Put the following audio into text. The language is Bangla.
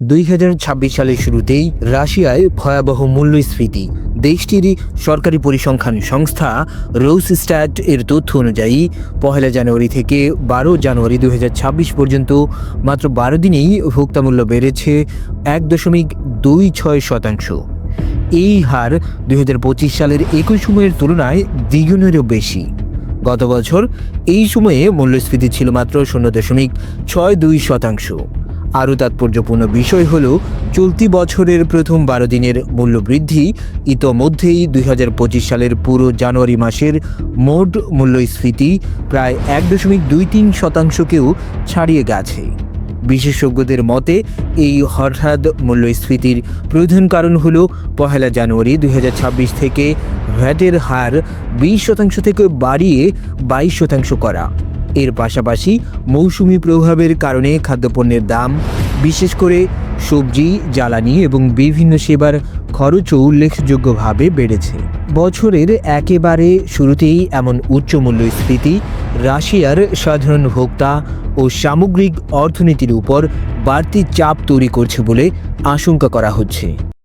দুই হাজার ছাব্বিশ সালের শুরুতেই রাশিয়ায় ভয়াবহ মূল্যস্ফীতি। দেশটির সরকারি পরিসংখ্যান সংস্থা রোস স্ট্যাট এর তথ্য অনুযায়ী, পহেলা জানুয়ারি থেকে বারো জানুয়ারি দুই হাজার ছাব্বিশ পর্যন্ত মাত্র বারো দিনেই ভোক্তামূল্য বেড়েছে এক দশমিক দুই ছয় শতাংশ। এই হার দুই হাজার পঁচিশ সালের একই সময়ের তুলনায় দ্বিগুণেরও বেশি। গত বছর এই সময়ে মূল্যস্ফীতি ছিল মাত্র শূন্য দশমিক ছয় দুই শতাংশ। আরও তাৎপর্যপূর্ণ বিষয় হল, চলতি বছরের প্রথম বারো দিনের মূল্যবৃদ্ধি, ইতোমধ্যেই দুই হাজার পঁচিশ সালের পুরো জানুয়ারি মাসের মোট মূল্যস্ফীতি প্রায় এক দশমিক দুই তিন শতাংশকেও ছাড়িয়ে গেছে। বিশেষজ্ঞদের মতে, এই হঠাৎ মূল্যস্ফীতির প্রধান কারণ হল পহেলা জানুয়ারি দুই হাজার ছাব্বিশ থেকে ভ্যাটের হার বিশ শতাংশ থেকে বাড়িয়ে বাইশ শতাংশ করা। এর পাশাপাশি মৌসুমি প্রভাবের কারণে খাদ্যপণ্যের দাম বিশেষ করে সবজি, জ্বালানি এবং বিভিন্ন সেবার খরচও উল্লেখযোগ্যভাবে বেড়েছে। বছরের একেবারে শুরুতেই এমন উচ্চ মূল্যস্ফীতি রাশিয়ার সাধারণ ভোক্তা ও সামগ্রিক অর্থনীতির উপর বাড়তি চাপ তৈরি করছে বলে আশঙ্কা করা হচ্ছে।